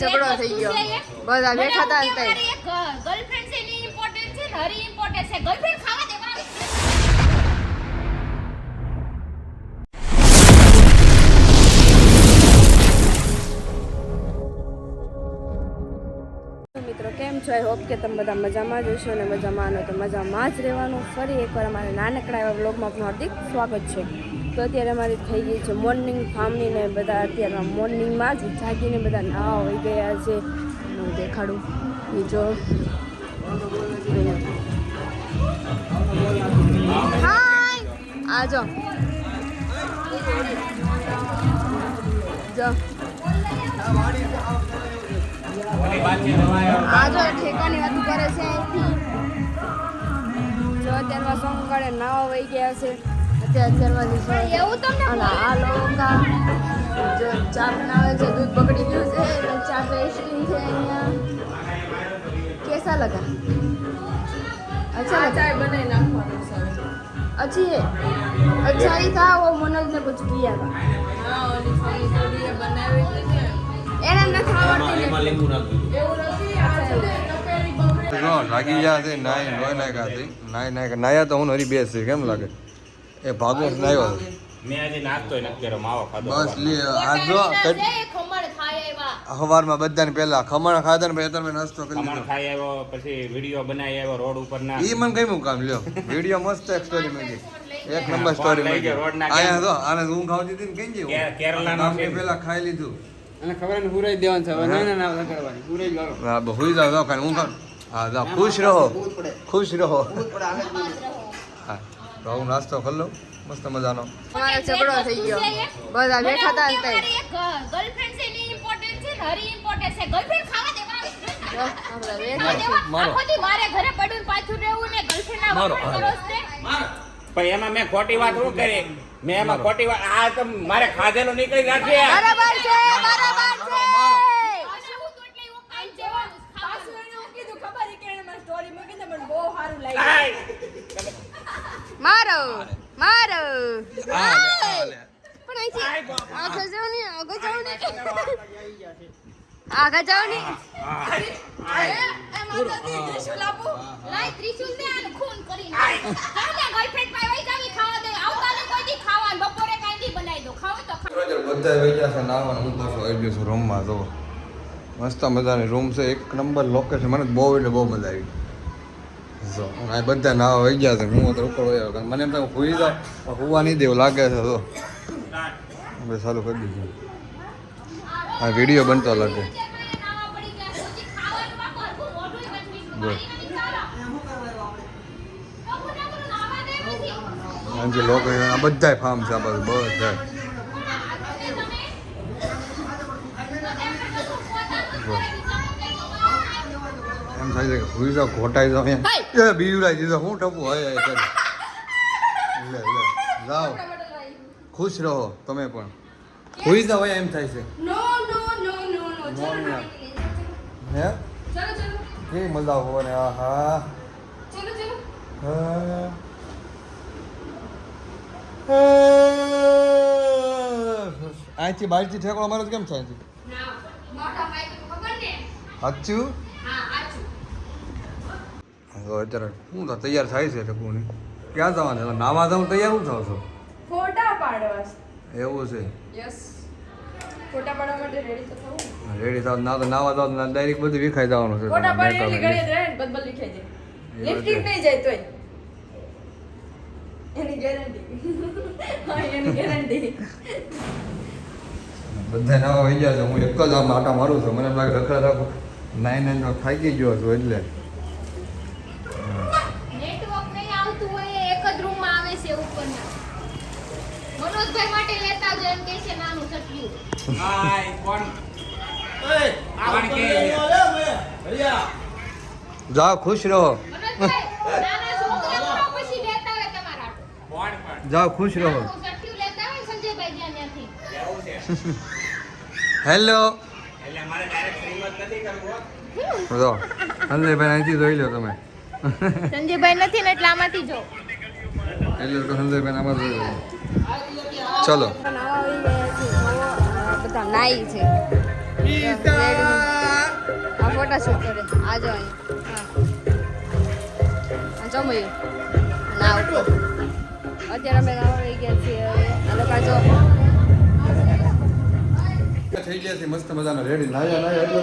ઝઘડો થઈ ગયો. બધા બેઠા હતા ને તઈ. ગર્લફ્રેન્ડ છે એની ઇમ્પોર્ટન્ટ છે હરી ઇમ્પોર્ટન્ટ છે. ગર્લફ્રેન્ડ ખાવા મિત્રો કેમ છો? આઈ હોપ કે તમે બધા મજામાં જ હશો અને મજામાં આનો તો મજામાં જ રહેવાનું. ફરી એકવાર અમારે નાનકડા એવા બ્લોગમાં આપનું હાર્દિક સ્વાગત છે. તો અત્યારે અમારી થઈ ગઈ છે મોર્નિંગ ફાર્મની ને બધા અત્યારે મોર્નિંગમાં જ જાગીને બધા નાવા હોઈ ગયા છે. હું દેખાડું. બીજો. આજો જો. જો. આ જો ઠેકાની વાતો કરે છે જો અત્યારમાં સોંગ કાઢે નાવા વહી ગયા છે. અત્યારે અત્યારમાં લીધો એવું તમને આ લોંગા ચા બનાવે દૂધ બગડી ગયું છે ચા પેસ્ટ્રી છે અહીંયા. કેસા લગા? અચ્છા ચા બનાવી નાખવાનું છે अच्छी है अच्छा ही था वो मनोज ने कुछ લાગી ગયા છે નાય નાય નાય નાય નાય તો હું હરી બેસે કેમ લાગે? એ ભાગો લાવ્યો મેં આજે નાખતો નથી કર્યો માવો ખાધો બસ લે આજો ખમણ ખાય એવા. સવારમાં બધાને પહેલા ખમણ ખાધા ને પછી તમે નાસ્તો કરી ખમણ લીધો. ખાઈ આવ્યો પછી વીડિયો બનાવી આવ્યો રોડ ઉપર ના ઈ મને કઈ કામ લ્યો. વીડિયો મસ્ત એક્સપેરિમેન્ટ એક નંબર સ્ટોરી લઈ રોડ ના આયા તો આને હું ખાવ દીધી ને કઈ કે- કેરલાનો જેવું છે. પેલા ખાઈ લીધું. અને ખબર ને હુરાઈ દેવાનું છે. ના ના ના કરવાની હુરાઈ જ હા બહુ જાવ જાવ હું ખાવ હા જાવ ખુશ રહો. ખુશ રહો. તો હું નાસ્તો કરી લઉં. મસ્ત મજાનો. અમારે ઝઘડો થઈ ગયો. બધા બેઠા હતા અંતે. ગર્લફ્રેન્ડ છે ની ઇમ્પોર્ટન્ટ છે હરી ઇમ્પોર્ટન્ટ છે. ગર્લફ્રેન્ડ ખાવા દેવા. મારો. મારે ઘરે પડ્યું પાછું રહેવું ને ગર્લફ્રેન્ડ ના મારો. પણ એમાં મેં ખોટી વાત શું કરી? મેં એમાં ખોટી વાત આ તો મારે ખાધેલું નીકળી નાખી બરાબર છે બરાબર છે. પાછું તો એટલે એવું કાંઈ જવાનું જ પાછું ખાવાનું. એને હું કીધું ખબર કે એને મારી સ્ટોરી મને બહુ સારું લાગ્યું. મારો મારો. પણ અહીંથી આગળ જાઓ ને આગળ જાઓ ને આગળ જાવી ખાવા દે. આવતા નહીં કોઈ દી ખાવા ને મસ્ત મજાની રૂમ છે. એક નંબર લોકેશન મને બહુ એટલે બહુ મજા આવી. જો આ બધા નાવા વહી ગયા છે. હું તો ઉપર વહી આવ્યો. મને એમ થાય હુઈ પણ હુવા નહીં દેવું લાગે છે તો આપણે ચાલુ કરી દીધું. આ વીડિયો બનતો લાગે. ગયા. જો. આ બધાય ફાર્મ છે આ બાજુ બધા થાય કે હુઈ જાવ ઘોટાઈ જાવ એ બીવડાઈ દીધો હું ટપુ હોય લે લે જાઓ ખુશ રહો તમે પણ. હુઈ જાવ એમ થાય છે. નો નો નો નો નો. હે? ચલો ચલો. કેવી મજા હોય ને? આ હા. ચલો ચલો. હા. અહીંથી બહારથી ઠેકડો મારો તો કેમ થાય? સાચું. તો અત્યારે હું તો તૈયાર થાય છે ટકુની ક્યાં જવાનું છે? નાવા જાઉં તૈયાર હું થાવ છો? ફોટા પાડવા. એવું છે. યસ. ફોટા પાડવા માટે રેડી તો થવું. રેડી થાવ. ના તો નાવા જાવ ડાયરેક્ટ બધું વિખાઈ જવાનું છે. ફોટા પાડી એટલી ઘડી જ રહે બદબલ વિખાઈ જાય. લિફ્ટિંગ નહીં જાય તોય. એની ગેરંટી હા એની ગેરંટી બધા નવા વહી ગયા છે. હું એક જ આમ આટા મારું છું. મને એમ લાગે રખડા રાખું. નાઇન નાઇનમાં થાકી ગયો છું એટલે. જાઓ ખુશ રહો. જાઓ ખુશ રહો. હેલો. જો સંજયભાઈ અહીંથી જોઈ લો તમે. સંજયભાઈ નથી ને એટલે આમાંથી જો. એટલે તો સંજયભાઈ આમાં જોઈ લો. ચલો. નાવા નાઈ છે. આ બધા ફોટા શૂટ કરે. આ જો અહીંયા હા. ના ઉપર અત્યારે અમે નાવા વહી ગયા છીએ હવે. આ લોકો જો. થઈ ગયા છે મસ્ત મજાના. રેડી નાયા એટલે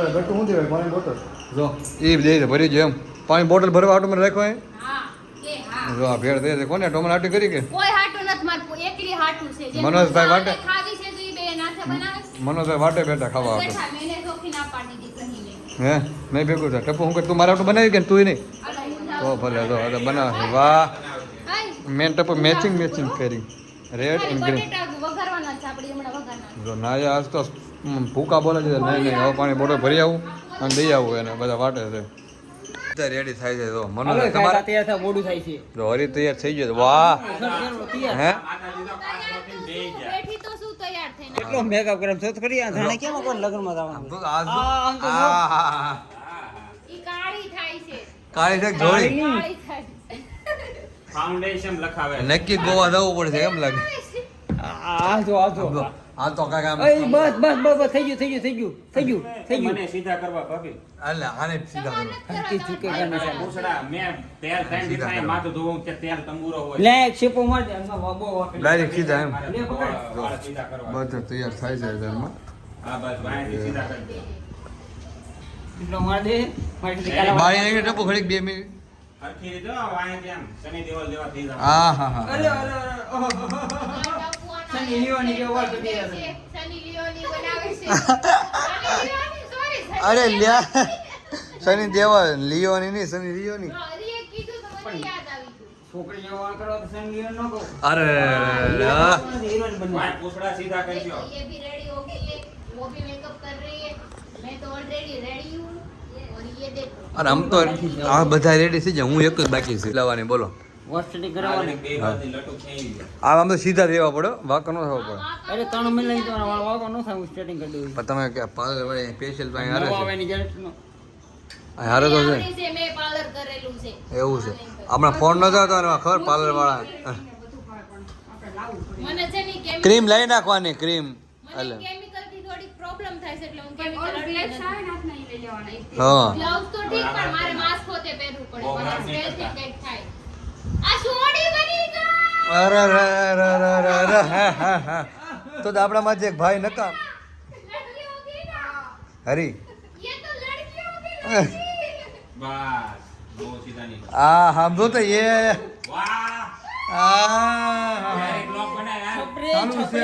દેવાય પાણી બોટલ જો એ દે છે ભરી જાય એમ. પાણી બોટલ ભરવા ઓટોમેટ રાખો અહીં? હા એ હા. જો આ ભેળ દે છે. કોને? ટોમેટ આટી કરી કે? કોઈ હાટું નથી મારું એકલી હાટું છે. મનોજભાઈ વાટે? છે તો વાટે બેઠા ખાવા આવતો ના. હે? નહીં ભેગું થાય. ટપુ હું કે તું મારા બનાવી કે તું નહીં? તો ભલે તો હવે બનાવે. વાહ. મેન ટપુ મેચિંગ મેચિંગ કરી. Red and green. જો નાયા આજ તો ભૂકા બોલે છે. નહીં નહીં હવે પાણી બોટલ ભરી આવું અને દઈ આવું એને. બધા વાટે છે. રેડી થાય છે. તો મનોજ ખાતા તૈયાર થાય મોડું થાય છે. જો હરી તૈયાર થઈ ગયો વાહ. હે બેઠી તો શું તૈયાર થઈને કેટલો મેકઅપ કરે છે કરી આ જાણે કેમ કોઈ લગ્નમાં જવાનું તો આજ આ, તો ઈ કાળી થાય છે. કાળી છે જોડી. ફાઉન્ડેશન લખાવે નક્કી ગોવા જવું પડશે એમ લાગે. આ આ જો આ જો. આ તો કાકા બસ બસ બસ બસ થઈ ગયું થઈ ગયું થઈ ગયું થઈ ગયું થઈ ગયું મને સીધા કરવા ભાભી અલે આને સીધા કરો. હરકી ચૂકે છે. પૂછડા મેં તેલ થઈને દીધા માથું ધોવું કે તેલ તંબુરો હોય લે શેપો માર દે એમાં વાપરી. ડાયરેક્ટ સીધા એમ લે પકડ. સીધા કરવા બધું તૈયાર થાય જાય ધર્મ હા બસ ભાઈ સીધા કરી દો. એટલો માર દે મારી સાથે કાલા બાળી નાખી ટપુ ઘડીક બે મિનિટ હરખી રીતે હો, વાંયથી આમ દેવલ જેવા થઈ જાવ. આ હા હા અરે અરે અરે ઓહો. શનિ લીઓની જેવો વાળ કરી રહ્યા છે. શનિ લીઓની બનાવે છે શનિ લીઓની, sorry, શનિ અરે લીઓની. લ્યા શનિ દેવા લિયોની નહીં શનિ લિયોની હા, હરીએ કીધું તો મને યાદ આવી ગયું. છોકરી જેવો વાળ કરો તો શનિ લીઓ ન કહો અરે હીરોઈન બનવા વાંય પૂછડા સીધા કરી દો. ये भी रेडी हो गई है वो भी मेकअप कर रही है मैं तो ऑलरेडी रेडी हूँ और ये देखो અને આમ તો આ બધા રેડી થઈ જાય હું એક જ બાકી છે લાવવાની બોલો વર્ષથી કરાવવાની બે બાજુ લટું ખેંચી આ આમ તો સીધા દેવા પડે વાંકો ન થવો પડે. અરે ત્રણ મહિના લઈ થાય કરી દઉં પણ તમે કે પાર્લર વાળી સ્પેશિયલ તો અહીં હારે છે. તો છે. આવડી પાર્લર કરેલું છે. એવું છે. હમણાં ફોન નતો અને ખબર પાર્લર વાળા. મને છે ને ક્રીમ લઈ નાખવાની ક્રીમ એટલે કેમિકલથી થોડી પ્રોબ્લેમ થાય છે એટલે હું કેમિકલ અડતી નથી. હા. ગ્લવ્સ તો ઠીક પણ મારે માસ્ક હોતે પહેરવું પડે. મને સ્મેલથી થાય. તો દાબડામાં જ એક ભાઈ નકા હરી. આ સાંભળો તો એ. ચાલુ છે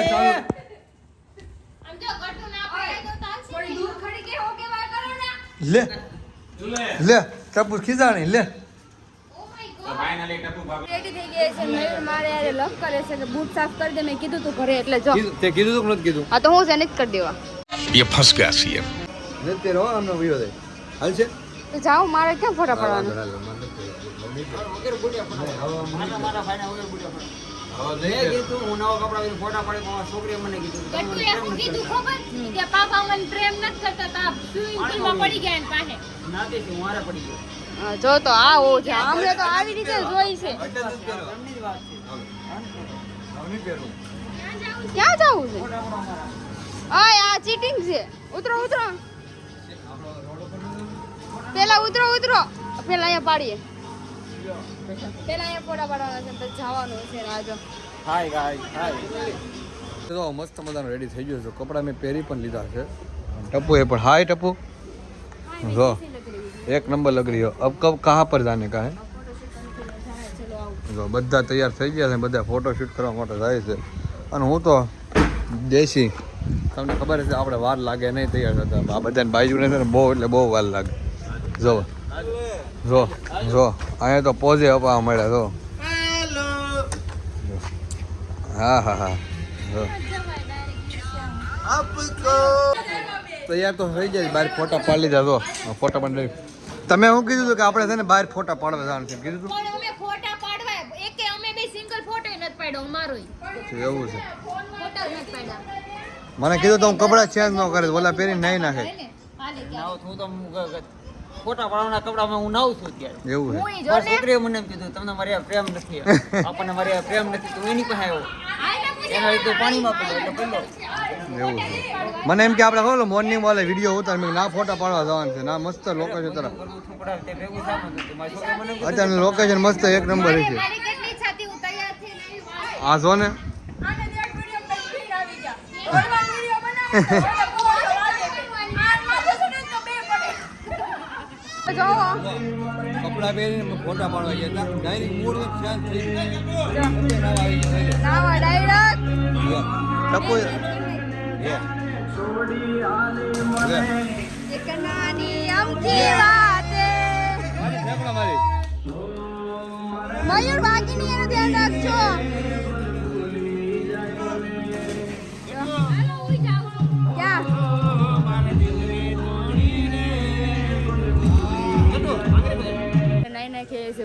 લે. લે. ટપુ ખીજાણી લે. રેડી થઈ ગયા છે. મયુર મારે યારે લક કરે છે કે બૂટ સાફ કરી દે. મેં કીધું તું ઘરે એટલે જો. તે કીધું તું નથી કીધું? હા તો હું સેને જ કરી દેવા. યે ફસ ગયા છીએ. નથી રહો આમનો વિયો દે હાલ છે? તો જાઓ મારે કેમ ફોટા પાડવાના? છોકરી મને કીધું જો તો આવો છે. આમને તો આવી રીતે જોઈ છે. ક્યાં જવું છે? ઓય આ ચીટિંગ છે. ઉતરો ઉતરો. પેલા ઉતરો ઉતરો. પેલા અહીંયા પાડીએ. પેલા અહીંયા ફોટા પાડવાના છે પછી જવાનું છે રાજો હાય હાય હાય તો મસ્ત મજાનો રેડી થઈ ગયો છે. કપડાં મેં પહેરી પણ લીધા છે. ટપુ એ પણ. હાય ટપુ જો. એક નંબર લગ રહી અબ કબ કહા પર જાને કા હે? જો બધા તૈયાર થઈ ગયા છે બધા ફોટો શૂટ કરવા માટે જાય છે. અને હું તો દેશી. તમને ખબર છે આપણે વાર લાગે નહીં તૈયાર થતા. આ બધાને બાજુને છે ને બહુ એટલે બહુ વાર લાગે. જો. જો જો. અહીંયા તો પોઝે અપાવવા મળ્યા જો. હા હા હા. જો. તૈયાર તો થઈ જાય બહાર ફોટા પાડી લીધા તો ફોટા પણ લઈ. તમે શું કીધું હતું કે આપણે છે ને બહાર ફોટા પાડવા જવાનું છે? કીધું પણ અમે ફોટા પાડવા એકે અમે બે સિંગલ ફોટો નથી પાડ્યો અમારોય એવું છે. ફોટા નથી પાડ્યા. મને કીધું તો હું કપડાં ચેન્જ ન કરે ઓલા પહેરીને નહીં નાખે. હે ને? હાલે ક્યાં? નાવ તો ફોટા પાડવાના કપડામાં હું નાવું છું ત્યારે એવું છે. હું જો મારી ને છોકરીએ મને એમ કીધું તમને મારી આ પ્રેમ નથી આપણને મારી આ પ્રેમ નથી. તો એની પાસે આવ્યો. એના લીધે પાણીમાં પડ્યો એટલે પડ્યો એવું છે. મને એમ કે આપણે ખબર મોર્નિંગ વાલે વીડિયો ઉતાર મેં ના ફોટા પાડવા જવાનું છે. ના મસ્ત લોકેશન તરફ. અત્યારે લોકેશન મસ્ત એક નંબર છે. આ જો ને. કપડા પહેરીને ફોટા પાડવા ગયા હતા. ડાયરેક્ટ મૂળ શાંત થઈ ગયું. નાવા ડાયરેક્ટ. મયુર બાગીની એનું છું.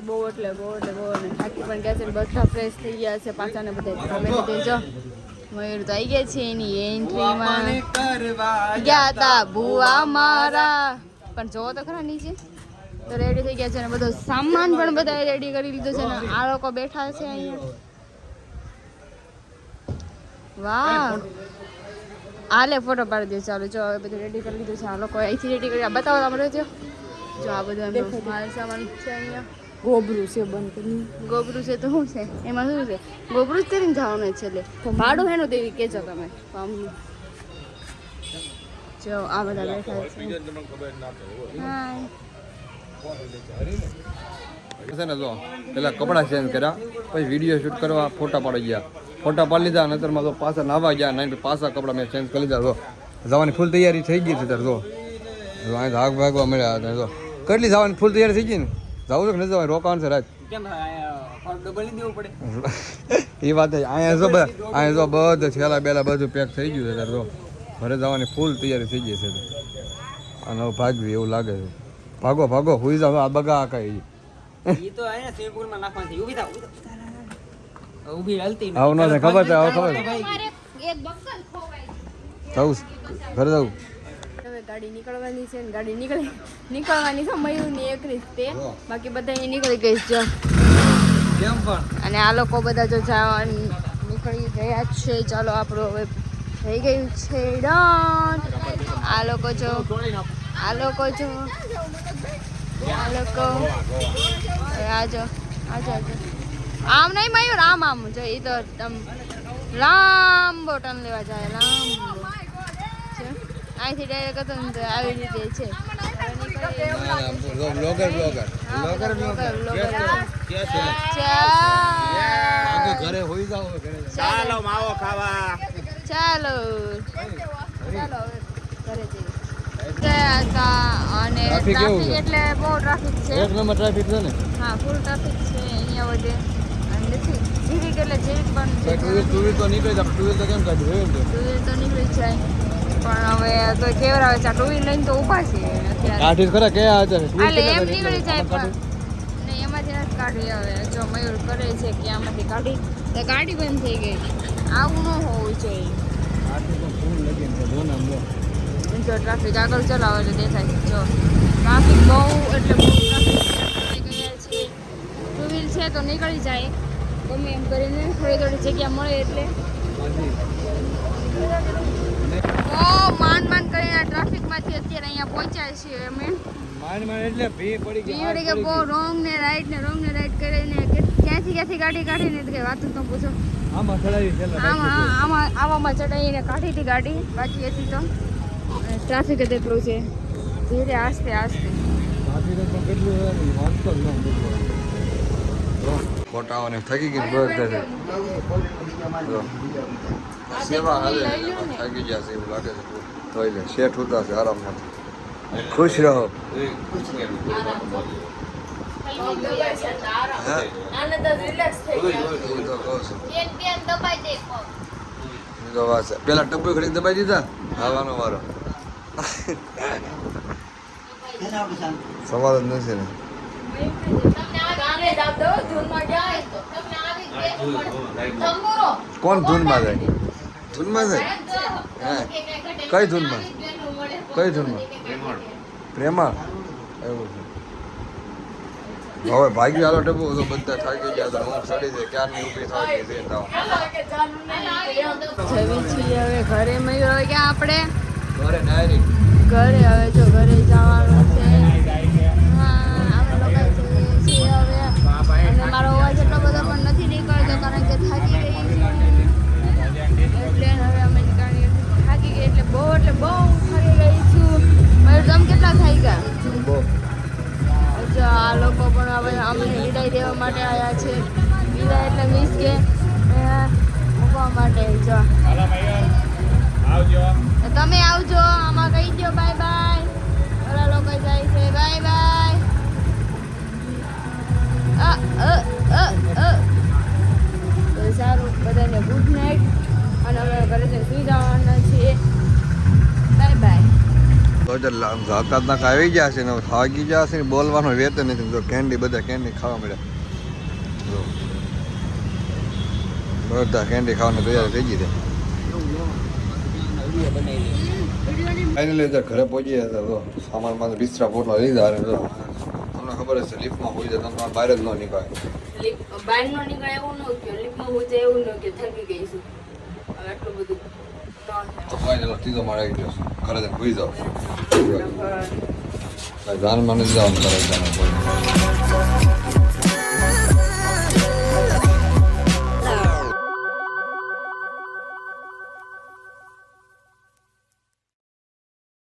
બહુ એટલે બહુ એટલે બહુ અને થાકી પણ ગયા છે બધા ફ્રેશ થઈ ગયા છે પાછા ને બધે જો મયુર તો આવી ગયા છે એની એન્ટ્રીમાં ગયા તા ભૂવા મારા. પણ જોવો તો ખરા નીચે. તો રેડી થઈ ગયા છે ને બધો સામાન પણ બધા રેડી કરી લીધો છે ને આ લોકો બેઠા છે અહીંયા. વાહ. આલે ફોટો પાડી દે ચાલો. જો હવે બધું રેડી કરી લીધું છે. આ લોકો અહીંથી રેડી કરી બતાવો તમારે જો. જો આ બધું એમનો સામાન છે અહીંયા. ગોબરું છે બંધ કરી ગોબરું છે તો શું છે? એમાં શું છે? ગોબરું જ કરીને જવાનું છે એટલે. ભાડું હેનું તેવી કહેજો તમે. જો આ બધા બેઠા છે. હાય ને જો પેલા કપડાં ચેન્જ કર્યા પછી વીડિયો શૂટ કરવા ફોટા પાડી ગયા. ફોટા પાડી લીધા નતરમાં તો પાછા નાવા ગયા નહીં તો પાછા કપડાં મેં ચેન્જ કરી લીધા જો. જવાની ફૂલ તૈયારી થઈ ગઈ છે તાર જો. જો અહીં ભાગ ભાગવા મળ્યા હતા જો. કેટલી જવાની ફૂલ તૈયારી થઈ ગઈ ને? જવું છે કે નહીં જવાય રોકાણ છે રાજ. કેમ ડબલ નહીં દેવું પડે? એ વાત છે. અહીંયા જો બધા અહીંયા જો બધું છેલ્લા બેલા બધું પેક થઈ ગયું છે તાર જો. ઘરે જવાની ફૂલ તૈયારી થઈ ગઈ છે. અને હવે ભાગવી એવું લાગે છે. ભાગો ભાગો હુઈ જાવ આ બગા કઈ. ઈ તો અહીંયા સ્વિમિંગ પુલમાં નાખવાનું ઊભી થાવ ઊભી હાલતી આવું ન થાય ખબર છે આવું ખબર એક બક્કલ ખોવાય ઘરે જવું ગાડી નીકળવાની છે ને ગાડી નીકળી નીકળવાની છે મયુરની એક જ તે. બાકી બધા નીકળી ગઈ છે. જો કેમ પણ? અને આ લોકો બધા જો નીકળી ગયા છે. ચાલો આપણું હવે થઈ ગયું છે ડન. આ લોકો જો આ લોકો જો આ લોકો આજો આજો. આમ નહીં મયુર આમ આમ. જો એ તો આમ લાંબો ટર્ન લેવા જાય રામ. અહીંથી ડાયરેક્ટ હતો તો આવી રીતે છે. Blogger blogger. આગળ ચાલ. ઘરે હોઈ જાવ ઘરે ચાલો. માવો ખાવા. ચાલો. ચાલો ઘરે જઈએ. અને ટ્રાફિક એટલે બહુ ટ્રાફિક છે. એક નંબર ટ્રાફિક છે ને? હા ફૂલ ટ્રાફિક છે અહીંયા વધે અને નથી જીરીક એટલે જીરીક પણ ટુ વ્હીલ તો નીકળી જાય ટુ વ્હીલ તો કેમ કાઢ્યું? હોય એમ તો ટુ વ્હીલ તો નીકળી જાય. પણ હવે તો કેવરાવે છે? ટુ વ્હીલ લઈને તો ઊભા છે કાઢી ખરા હતા two એટલે એમ નીકળી જાય પણ. ને એમાંથી નથી કાઢી હવે જો મયુર કરે છે કે આમાંથી કાઢી તો ગાડી બંધ થઈ ગઈ. આવું ન હોવું જોઈએ. છે, જો ટ્રાફિક આગળ ચલાવો એટલે દેખાય જો ટ્રાફિક બહુ એટલે બહુ ટ્રાફિક થઈ ગયા છે ટુ વ્હીલ છે તો નીકળી જાય. ગમે એમ કરીને થોડી થોડી જગ્યા મળે એટલે. બહુ માંડ માંડ કરીને ટ્રાફિકમાંથી અત્યારે અહીંયા પહોંચ્યા છીએ અમે. માન માન એટલે ભી પડી ગઈ પડી ગઈ બહુ રોંગ ને રાઈટ ને રોંગ ને રાઈટ કરીને ક્યાંથી ક્યાંથી ગાડી કાઢીને તો કઈ વાત તો પૂછો. આમાં ચડાવી છેલ્લા આમાં આમાં આવામાં ચડાવીને કાઢી હતી ગાડી બાકી હતી તો. ટ્રાફિક જ એટલું છે. ધીરે આસ્તે આસ્તે. ટ્રાફિક પણ કેટલું છે ને, વાંચતો જ ન બધું. જો, ખોટાઓને થકી ગઈ. જો. સેવા હાલે થાકી ગયા છે એવું લાગે છે જોઈ લે શેઠ ઉતા છે આરામમાંથી ખુશ રહો? તો. તો તો. પેલા ટપ્પો ખડી દબાઈ દીધા? આવવાનો વારો. સવાલ જ નથી ને. કોણ ધૂનમાં જાય? ધૂનમાં જાય હે. કઈ ધૂનમાં? કઈ ધૂનમાં? પ્રેમા એવું છે. હવે ભાગી આલો ટેબુ તો બધા થાકી ગયા તો હું સડી છે. ક્યારની ઊભી થાકી છે તો. જવી છીએ હવે ઘરે મળ્યો ક્યાં આપણે ઘરે ડાયરેક્ટ ઘરે હવે જો ઘરે જવાનું છે હા હવે મારો અવાજ એટલો બધો પણ નથી નીકળતો, કારણ કે થાકી ગઈ છું. બહુ એટલે બહુ ફરી રહી છું. મારે તમે કેટલા થઈ ગયા? બહુ. જો આ લોકો પણ હવે અમને વિદાય દેવા માટે આવ્યા છે. વિદાય એટલે મીન્સ કે. મૂકવા માટે જો. હાલો ભાઈઓ આવજો. તો તમે આવજો આમાં કહી દો બાય બાય ઓલા લોકો જાય છે બાય બાય અ અ અ અ. તો સારું બધાને ગુડ નાઇટ અને અમે ઘરે જઈને સુઈ જવાના છીએ. તો જ ઝાકાત ના આવી ગયા છે ને થાકી ગયા છે ને બોલવાનો વેત નથી તો કેન્ડી બધા કેન્ડી ખાવા મળ્યા. બધા કેન્ડી ખાવાની તૈયાર થઈ ગઈ છે. ફાઇનલી તો ઘરે પહોંચી ગયા તો સામાનમાં બિસ્તરા પોટલા લીધા તમને ખબર હશે લિફ્ટમાં હોય જાય તમે બહાર જ ન નીકળે બહાર ન નીકળે એવું ન કે લીપમાં હોય જાય એવું ન કે, થકી ગઈ છું. આટલું બધું. ન થાય તો કોઈ ચાલો ત્રીજો માળ આવી ગયો છે. ઘરે જઈને